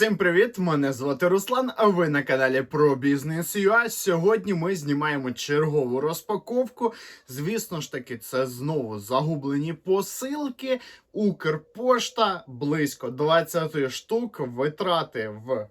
Всім привіт! Мене звати Руслан, а ви на каналі про бізнес UA. Сьогодні ми знімаємо чергову розпаковку. Звісно ж таки, це знову загублені посилки. Укрпошта близько 20 штук. Витрати в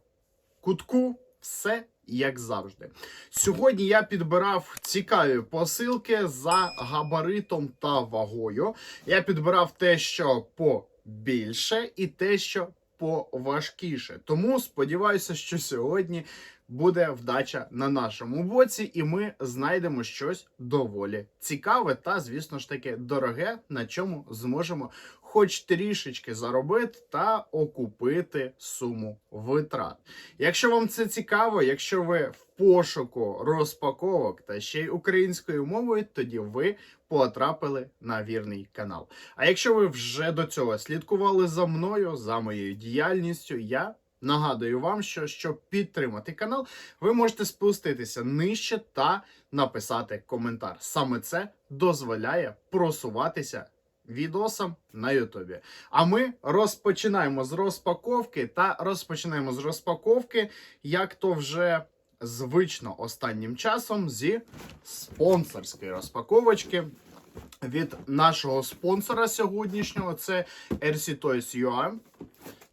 кутку. Все як завжди. Сьогодні я підбирав цікаві посилки за габаритом та вагою. Я підбирав те, що побільше, і те, що поважкіше. Тому сподіваюся, що сьогодні буде вдача на нашому боці, і ми знайдемо щось доволі цікаве та, звісно ж таки, дороге, на чому зможемо хоч трішечки заробити та окупити суму витрат. Якщо вам це цікаво, якщо ви в пошуку розпаковок та ще й українською мовою, тоді ви потрапили на вірний канал. А якщо ви вже до цього слідкували за мною, за моєю діяльністю, я нагадую вам, що щоб підтримати канал, ви можете спуститися нижче та написати коментар. Саме це дозволяє просуватися відосам на Ютубі. А ми розпочинаємо з розпаковки та розпочинаємо з розпаковки, як то вже звично останнім часом зі спонсорської розпаковочки. Від нашого спонсора сьогоднішнього це RC Toys UA.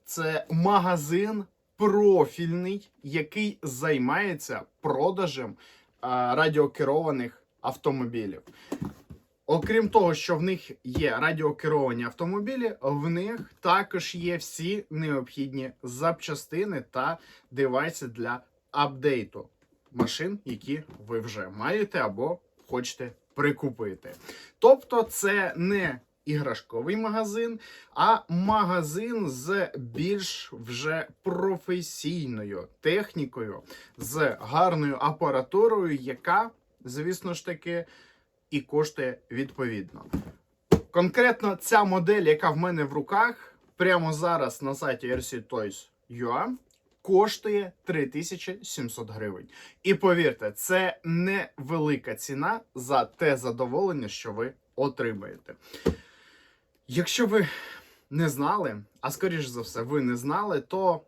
Це магазин профільний, який займається продажем радіокерованих автомобілів. Окрім того, що в них є радіокеровані автомобілі, в них також є всі необхідні запчастини та девайси для апдейту машин, які ви вже маєте або хочете прикупити. Тобто, це не іграшковий магазин, а магазин з більш вже професійною технікою, з гарною апаратурою, яка, звісно ж таки, і коштує відповідно. Конкретно ця модель, яка в мене в руках, прямо зараз на сайті RC Toys.ua, коштує 3700 гривень. І повірте, це невелика ціна за те задоволення, що ви отримаєте. Якщо ви не знали, а скоріш за все, ви не знали, то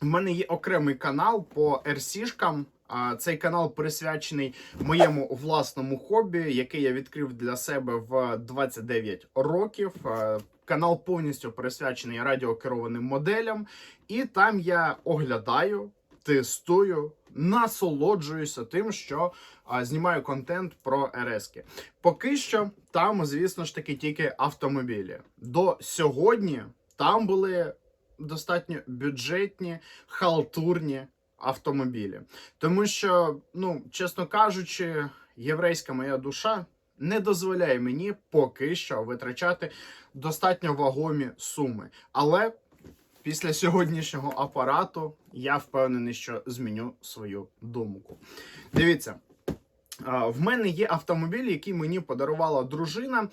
в мене є окремий канал по RC-шкам. А Цей канал присвячений моєму власному хобі, який я відкрив для себе в 29 років. Канал повністю присвячений радіокерованим моделям, і там я оглядаю, тестую, насолоджуюся тим, що а, знімаю контент про РСки. Поки що там, звісно ж таки, тільки автомобілі. До сьогодні там були достатньо бюджетні, халтурні автомобілі. Тому що, ну, чесно кажучи, єврейська моя душа не дозволяє мені поки що витрачати достатньо вагомі суми. Але після сьогоднішнього апарату я впевнений, що зміню свою думку. Дивіться. В мене є автомобіль, який мені подарувала дружина.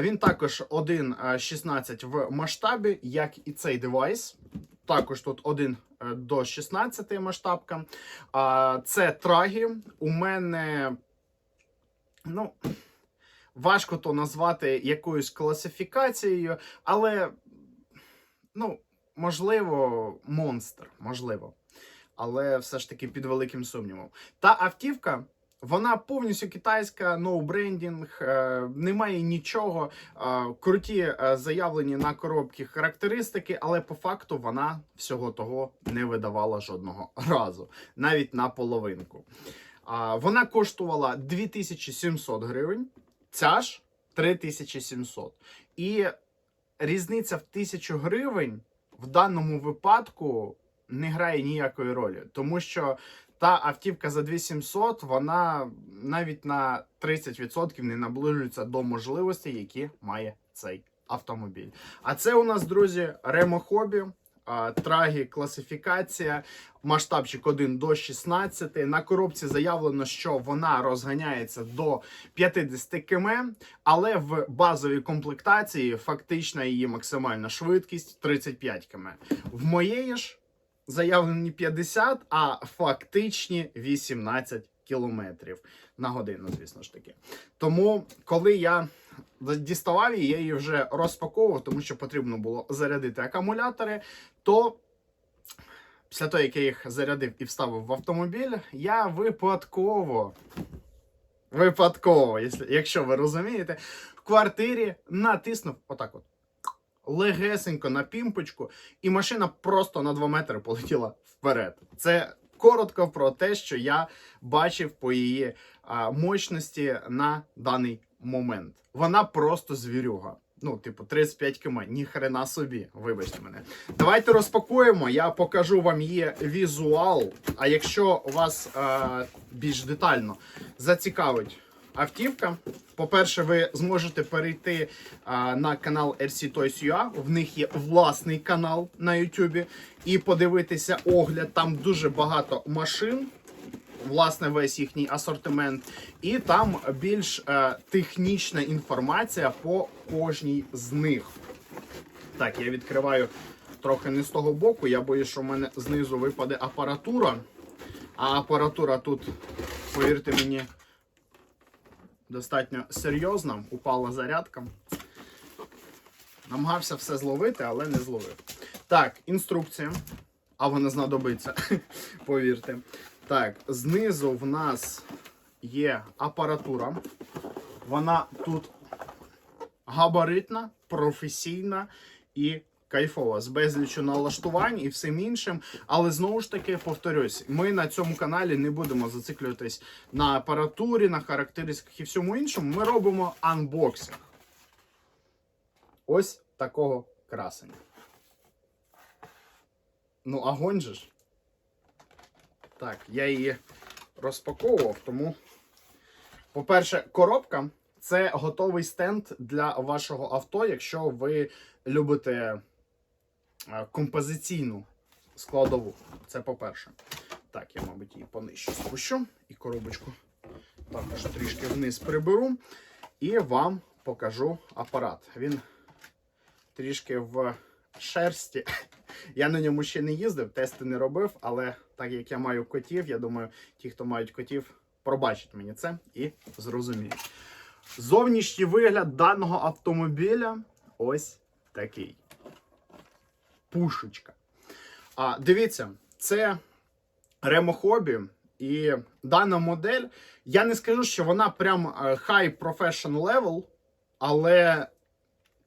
Він також 1.16 в масштабі, як і цей девайс. Також тут 1 е, до 16 масштабка. Це трагі. У мене, ну, важко то назвати якоюсь класифікацією, але, ну, можливо, монстр, можливо. Але все ж таки під великим сумнівом. Та автівка. Вона повністю китайська, ноу-брендінг, немає нічого. Е, круті е, заявлені на коробки характеристики, але по факту вона всього того не видавала жодного разу, навіть на половинку. Вона коштувала 2700 гривень, ця ж 3700. І різниця в 1000 гривень в даному випадку не грає ніякої ролі, тому що та автівка за 2700, вона навіть на 30% не наближується до можливостей, які має цей автомобіль. А це у нас, друзі, Hobby, а, Трагі класифікація, масштабчик 1 до 16. На коробці заявлено, що вона розганяється до 50 км, але в базовій комплектації фактична її максимальна швидкість 35 км. В моєї ж заявлені 50, а фактичні 18 кілометрів на годину, звісно ж таки. Тому, коли я діставав її, я її вже розпаковував, тому що потрібно було зарядити акумулятори, то після того, як я їх зарядив і вставив в автомобіль, я випадково, випадково, якщо- ви розумієте, в квартирі натиснув отак от. Легесенько на пімпочку, і машина просто на 2 метри полетіла вперед. Це коротко про те, що я бачив по її а, мощності на даний момент. Вона просто звірюга. Ну, типу, 35 км, ні хрена собі, вибачте мене. Давайте розпакуємо, я покажу вам її візуал. А якщо вас е, більш детально зацікавить автівка, по-перше, ви зможете перейти е, на канал RC Toys В них є власний канал на YouTube, і подивитися огляд. Там дуже багато машин власне весь їхній асортимент, і там більш е, технічна інформація по кожній з них. Так, я відкриваю трохи не з того боку. Я боюсь, що в мене знизу випаде апаратура. А апаратура тут, повірте мені, достатньо серйозна. Упала зарядка. Намагався все зловити, але не зловив. Так, інструкція. А вона знадобиться, повірте. Так, знизу в нас є апаратура. Вона тут габаритна, професійна і кайфова, з безлічю налаштувань і всім іншим. Але знову ж таки повторюсь, ми на цьому каналі не будемо зациклюватись на апаратурі, на характеристиках і всьому іншому. Ми робимо анбоксинг. Ось такого красення. Ну, огонь же ж. Так, я її розпаковував, тому. По-перше, коробка це готовий стенд для вашого авто, якщо ви любите композиційну складову. Це по-перше. Так, я, мабуть, її понижче спущу і коробочку також трішки вниз приберу. І вам покажу апарат. Він трішки в шерсті. Я на ньому ще не їздив, тести не робив, але так як я маю котів, я думаю, ті, хто мають котів, пробачать мені це і зрозуміють. Зовнішній вигляд даного автомобіля ось такий. Пушечка. А, дивіться, це Hobby. І дана модель, я не скажу, що вона прям е, high profession level, але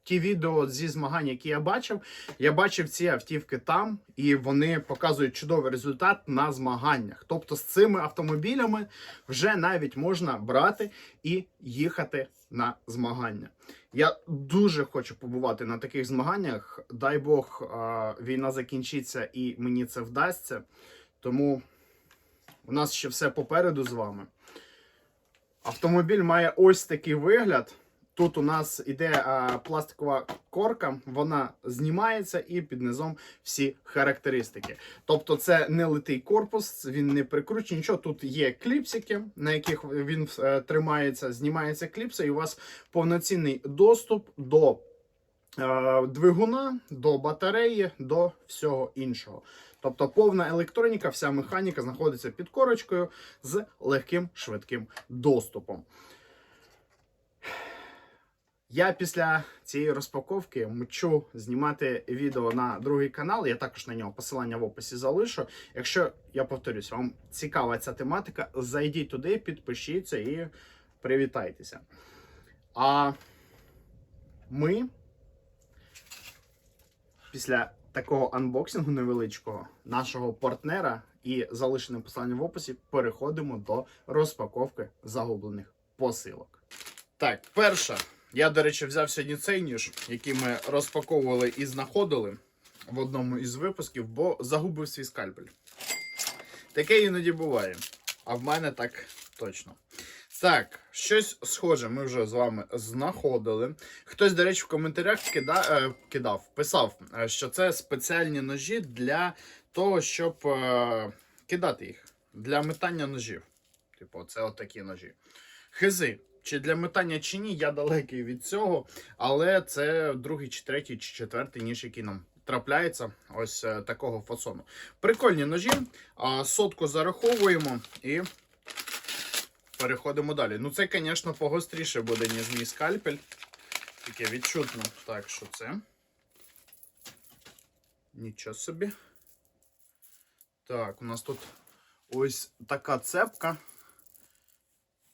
ті відео зі змагань, які я бачив, я бачив ці автівки там, і вони показують чудовий результат на змаганнях. Тобто з цими автомобілями вже навіть можна брати і їхати на змагання. Я дуже хочу побувати на таких змаганнях. Дай Бог, війна закінчиться і мені це вдасться. Тому у нас ще все попереду з вами. Автомобіль має ось такий вигляд. Тут у нас іде а, пластикова корка, вона знімається і під низом всі характеристики. Тобто, це не литий корпус, він не прикручений. Нічого тут є кліпсики, на яких він е, тримається, знімається кліпса, і у вас повноцінний доступ до е, двигуна, до батареї, до всього іншого. Тобто повна електроніка, вся механіка знаходиться під корочкою з легким швидким доступом. Я після цієї розпаковки мчу знімати відео на другий канал. Я також на нього посилання в описі залишу. Якщо я повторюсь, вам цікава ця тематика, зайдіть туди, підпишіться і привітайтеся. А ми після такого анбоксингу невеличкого нашого партнера і залишеним посиланням в описі переходимо до розпаковки загублених посилок. Так, перша. Я, до речі, взяв сьогодні цей ніж, який ми розпаковували і знаходили в одному із випусків, бо загубив свій скальпель. Таке іноді буває. А в мене так точно. Так, щось схоже ми вже з вами знаходили. Хтось, до речі, в коментарях кида, е, кидав, писав, е, що це спеціальні ножі для того, щоб е, кидати їх. Для метання ножів. Типу, це отакі ножі. Хизи. Чи для метання чи ні, я далекий від цього, але це другий, чи третій, чи четвертий ніж, який нам трапляється ось е, такого фасону. Прикольні ножі. Сотку зараховуємо і переходимо далі. Ну, це, звісно, погостріше буде, ніж мій скальпель. Таке відчутно. Так, що це? Нічого собі. Так, у нас тут ось така цепка.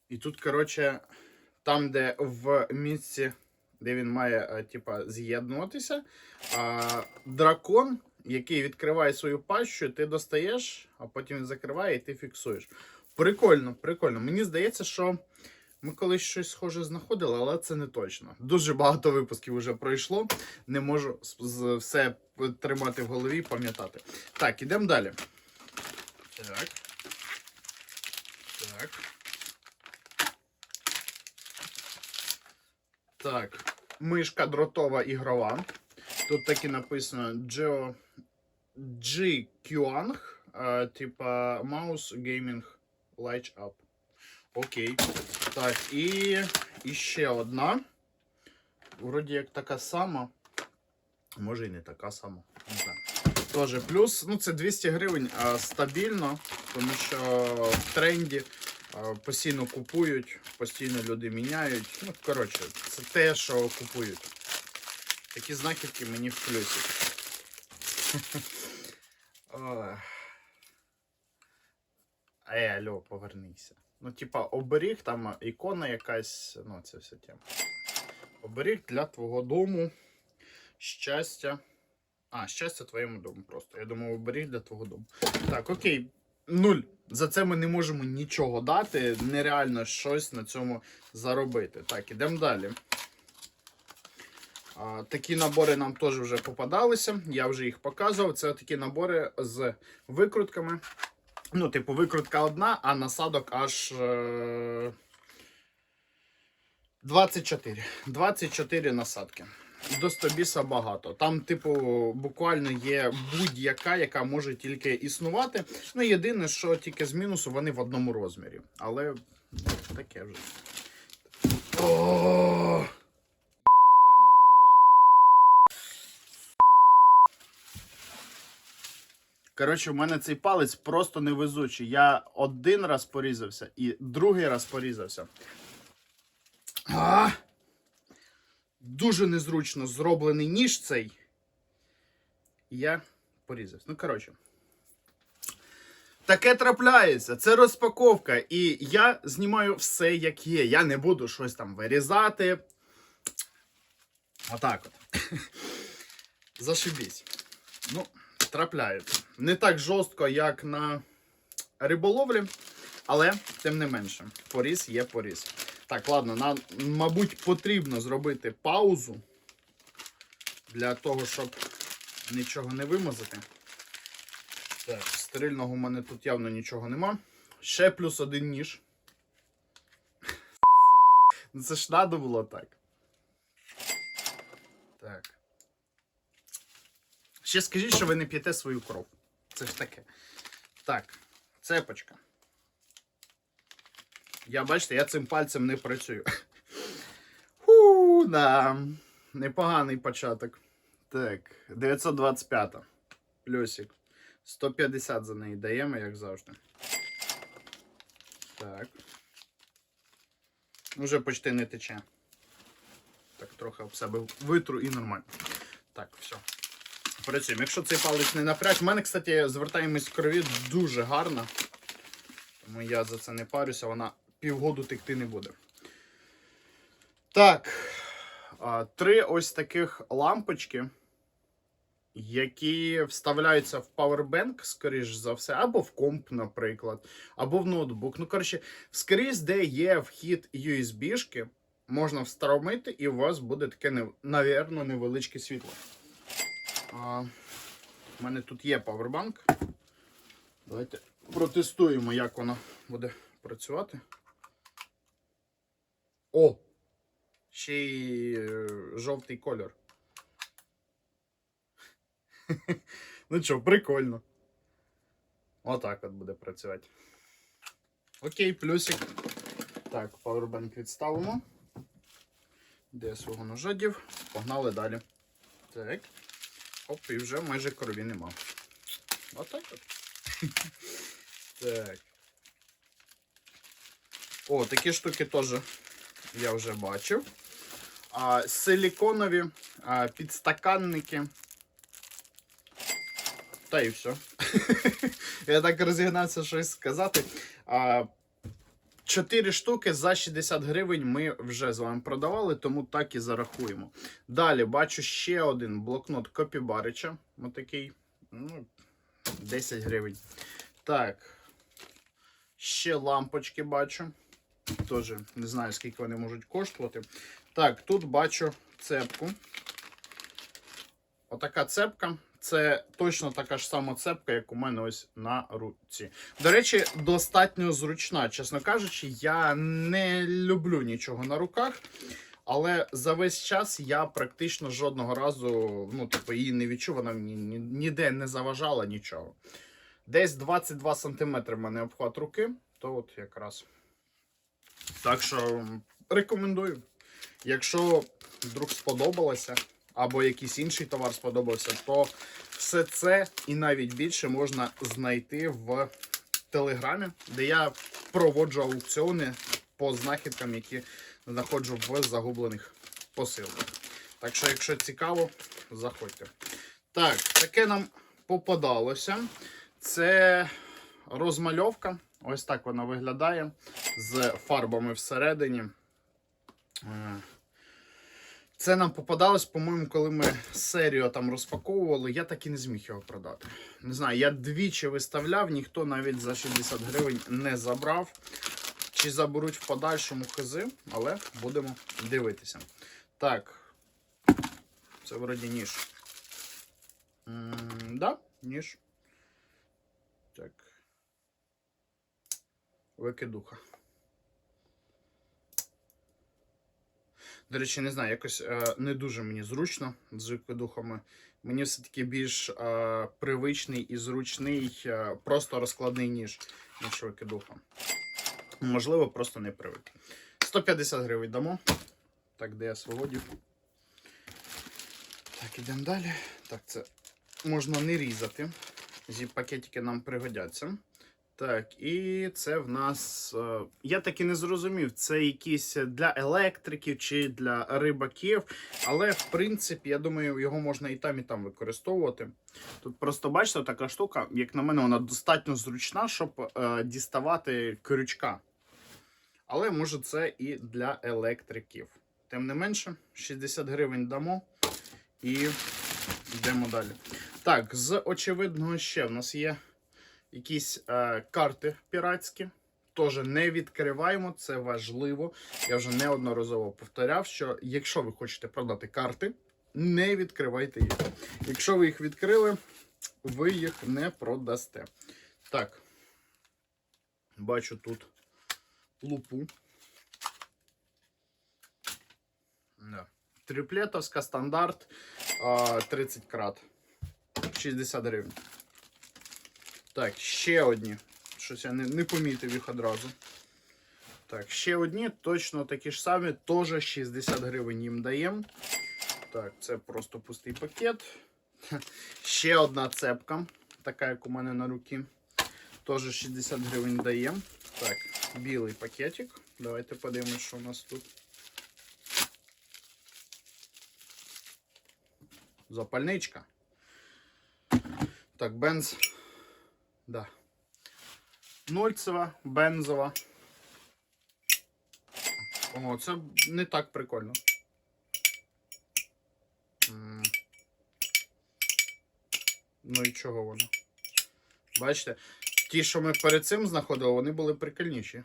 І тут, коротше, там, де в місці, де він має, е, типа, з'єднуватися, дракон, який відкриває свою пащу, ти достаєш, а потім він закриває і ти фіксуєш. Прикольно, прикольно. Мені здається, що ми колись щось схоже знаходили, але це не точно. Дуже багато випусків вже пройшло. Не можу все тримати в голові пам'ятати. Так, ідемо далі. Так. Так. Так. Мишка дротова ігрова. Тут так і написано Geo G Qang, е, типа Mouse Gaming Light Up. Окей. Так, і, ще одна. Вроді як така сама. Може і не така сама. Не знаю. Тоже плюс. Ну, це 200 гривень а, стабільно, тому що в тренді постійно купують, постійно люди міняють. Ну, коротше, це те, що купують. Такі знахідки мені в плюсі. Ей, алло, повернися. Ну, типа, оберіг, там ікона якась, ну, це вся тема. Оберіг для твого дому. Щастя. А, щастя твоєму дому просто. Я думав, оберіг для твого дому. Так, окей. Нуль. За це ми не можемо нічого дати. Нереально щось на цьому заробити. Так, ідемо далі. А, такі набори нам теж вже попадалися. Я вже їх показував. Це такі набори з викрутками. Ну, типу, викрутка одна, а насадок аж. Е... 24. 24 насадки. До 100 біса багато. Там, типу, буквально є будь-яка, яка може тільки існувати. Ну, єдине, що тільки з мінусу вони в одному розмірі. Але таке вже. Коротше, у мене цей палець просто невезучий. Я один раз порізався і другий раз порізався. А! Дуже незручно зроблений ніж цей. Я порізався. Ну, коротше. Таке трапляється. Це розпаковка. І я знімаю все, як є. Я не буду щось там вирізати. Отак от. Зашибісь. Ну, трапляється. Не так жорстко, як на риболовлі, але тим не менше, поріз є поріз. Так, ладно, нам, мабуть, потрібно зробити паузу для того, щоб нічого не вимазати. Так, стерильного в мене тут явно нічого нема. Ще плюс один ніж. Ну це ж надо було так. Так. Ще скажіть, що ви не п'єте свою кров. Це ж таке. Так, цепочка. Я бачите, я цим пальцем не працюю. Ху, да. Непоганий початок. Так, 925. Плюсик. 150 за неї даємо, як завжди. Так. Уже почти не тече. Так, трохи об себе витру і нормально. Так, все. Працюємо. Якщо цей палець не напряг. У мене, кстати, звертаємось крові дуже гарно. Тому я за це не парюся, вона півгоду текти не буде. Так. Три ось таких лампочки, які вставляються в Powerbank, скоріш за все, або в комп, наприклад, або в ноутбук. Ну, коротше, скрізь, де є вхід USB-шки, можна встромити, і у вас буде таке, навірно, невеличке світло. А, у мене тут є павербанк. Давайте протестуємо, як воно буде працювати. О! Ще й е, жовтий кольор. ну що, прикольно. Отак от буде працювати. Окей, плюсик. Так, павербанк відставимо. Де свого ножа дів? Погнали далі. Так. Оп, і вже майже крові нема. Отак от. так. О, такі штуки теж я вже бачив. А, силіконові а, підстаканники. Та і все. Я так розігнався щось сказати. А, 4 штуки за 60 гривень ми вже з вами продавали, тому так і зарахуємо. Далі бачу ще один блокнот Копібарича. Отакий. Ну, 10 гривень. Так. Ще лампочки бачу. Теж не знаю, скільки вони можуть коштувати. Так, тут бачу цепку. Отака цепка. Це точно така ж сама цепка, як у мене ось на руці. До речі, достатньо зручна. Чесно кажучи, я не люблю нічого на руках. Але за весь час я практично жодного разу ну, типу, її не відчув, вона мені ніде не заважала нічого. Десь 22 см в мене обхват руки, то от якраз. Так що рекомендую. Якщо вдруг сподобалося, або якийсь інший товар сподобався, то все це і навіть більше можна знайти в Телеграмі, де я проводжу аукціони по знахідкам, які знаходжу в загублених посилках. Так що, якщо цікаво, заходьте. Так, таке нам попадалося. Це розмальовка. Ось так вона виглядає з фарбами всередині. Е, Це нам попадалось, по-моєму, коли ми серію там розпаковували, я так і не зміг його продати. Не знаю, я двічі виставляв, ніхто навіть за 60 гривень не забрав. Чи заберуть в подальшому хизи, але будемо дивитися. Так. Це вроді ніж. М, да, ніж. Так. Викидуха. До речі, не знаю, якось е, не дуже мені зручно з викидухами. Мені все-таки більш е, привичний і зручний, е, просто розкладний ніж, ніж викидуха. Можливо, просто не привик. 150 гривень дамо. Так, де я свободів. Так, ідемо далі. Так, це можна не різати. Зі пакетики нам пригодяться. Так, і це в нас. е, Я так і не зрозумів, це якісь для електриків чи для рибаків. Але, в принципі, я думаю, його можна і там, і там використовувати. Тут просто бачите, така штука, як на мене, вона достатньо зручна, щоб е, діставати крючка. Але може це і для електриків. Тим не менше, 60 гривень дамо і йдемо далі. Так, з очевидного ще в нас є якісь е, карти піратські. Теж не відкриваємо, це важливо. Я вже неодноразово повторяв, що якщо ви хочете продати карти, не відкривайте їх. Якщо ви їх відкрили, ви їх не продасте. Так, бачу тут лупу. Да. Триплетовська стандарт 30 крат. 60 гривень. Так, ще одні. Щось я не, не помітив їх одразу. Так, ще одні, точно такі ж самі, теж 60 гривень їм даємо. Так, це просто пустий пакет. Ще одна цепка, така як у мене на руці. Теж 60 гривень даємо. Так, білий пакетик. Давайте подивимось, що у нас тут. Запальничка. Так, бенз. Да. Нольцева, бензова. О, це не так прикольно. Ну і чого воно? Бачите? Ті, що ми перед цим знаходили, вони були прикольніші.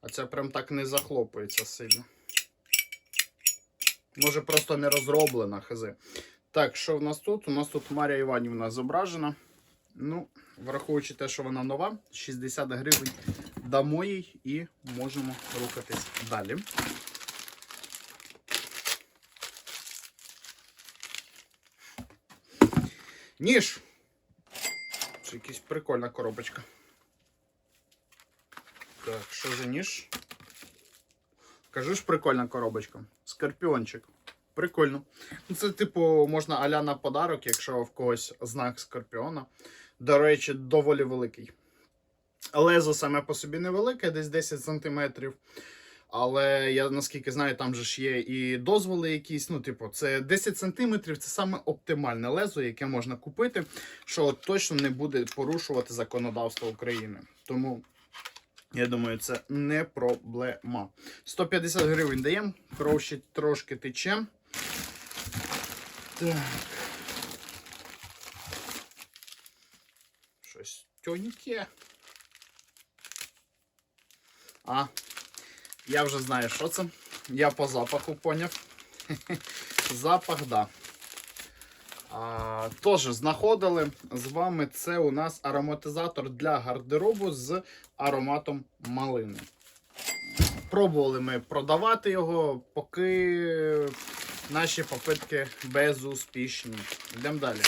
А це прям так не захлопується сильно. Може просто не розроблена хази. Так, що в нас тут? У нас тут Марія Іванівна зображена. Ну, враховуючи те, що вона нова, 60 гривень дамо їй і можемо рухатись далі. Ніж. Це якась прикольна коробочка. Так, що за ніж? Кажу ж, прикольна коробочка. Скорпіончик. Прикольно. Ну, Це, типу, можна аля на подарок, якщо в когось знак скорпіона. До речі, доволі великий. Лезо саме по собі невелике, десь 10 см. Але я наскільки знаю, там же ж є і дозволи якісь. Ну, типу, це 10 сантиметрів, це саме оптимальне лезо, яке можна купити, що точно не буде порушувати законодавство України. Тому я думаю, це не проблема. 150 гривень даємо, кров трошки тече. Так. Щось тоненьке. А, я вже знаю, що це. Я по запаху поняв. Запах, да. А, Тож, знаходили з вами це у нас ароматизатор для гардеробу з ароматом малини. Пробували ми продавати його, поки наші попитки безуспішні. Йдемо далі.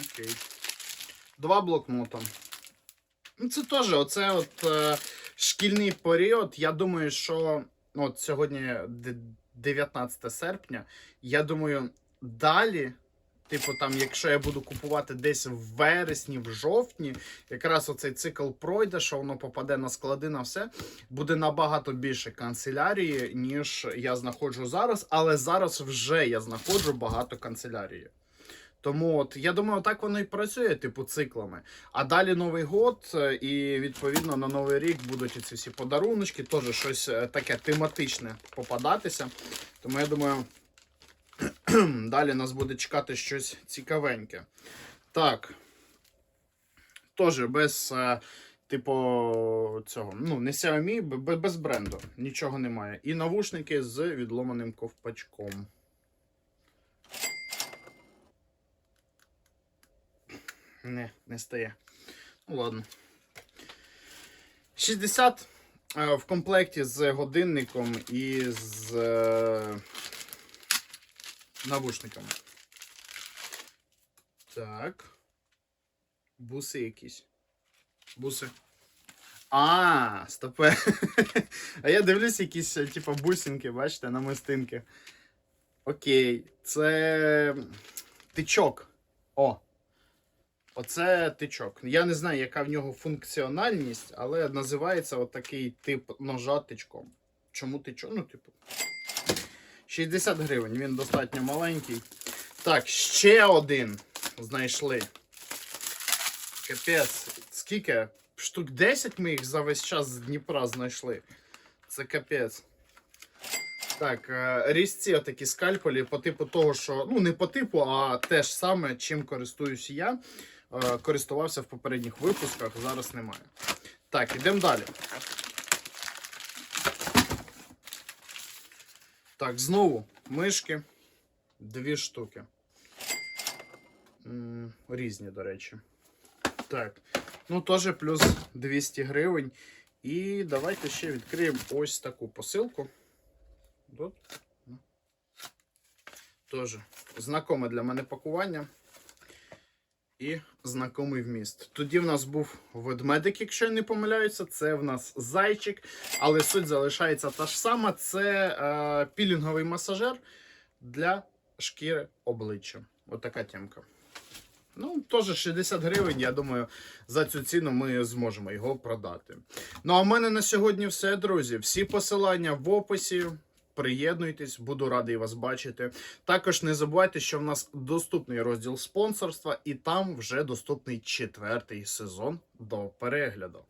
Окей. Два блокнота. Ну, це теж оце от е, шкільний період. Я думаю, що ну, от сьогодні 19 серпня. Я думаю, далі, типу, там, якщо я буду купувати десь в вересні, в жовтні, якраз оцей цикл пройде, що воно попаде на склади на все, буде набагато більше канцелярії, ніж я знаходжу зараз. Але зараз вже я знаходжу багато канцелярії. Тому от я думаю, так воно і працює, типу, циклами. А далі Новий год, і відповідно на Новий рік будуть ці всі подаруночки, теж щось е, таке тематичне попадатися. Тому я думаю, далі нас буде чекати щось цікавеньке. Так. Теж без, е, типу, цього. Ну, не Xiaomi, без бренду. Нічого немає. І навушники з відломаним ковпачком. Не, не стає. Ну ладно. 60 е, в комплекті з годинником і з е, навушниками. Так. Буси якісь. Буси. А, стопе. а я дивлюсь якісь, типу, бусинки, бачите, намистинки. Окей, це тичок. О. Оце тичок. Я не знаю, яка в нього функціональність, але називається отакий тип ножа тичком. Чому тичок? Ну, типу. 60 гривень, він достатньо маленький. Так, ще один знайшли. Капець. Скільки? Штук 10 ми їх за весь час з Дніпра знайшли. Це капець. Так, е, різці отакі скальпелі по типу того, що. Ну, не по типу, а те ж саме, чим користуюсь я. Е, Користувався в попередніх випусках, зараз немає. Так, йдемо далі. Так, знову мишки. Дві штуки. Різні, до речі. Так. Ну, теж плюс 200 гривень. І давайте ще відкриємо ось таку посилку. Тут. Теж знакоме для мене пакування. І знакомий вміст. Тоді в нас був ведмедик, якщо я не помиляюся, це в нас зайчик, але суть залишається та ж сама: це е, пілінговий масажер для шкіри обличчя. Отака тємка. Ну, теж 60 гривень, я думаю, за цю ціну ми зможемо його продати. Ну, а в мене на сьогодні все, друзі. Всі посилання в описі. Приєднуйтесь, буду радий вас бачити. Також не забувайте, що в нас доступний розділ спонсорства, і там вже доступний четвертий сезон до перегляду.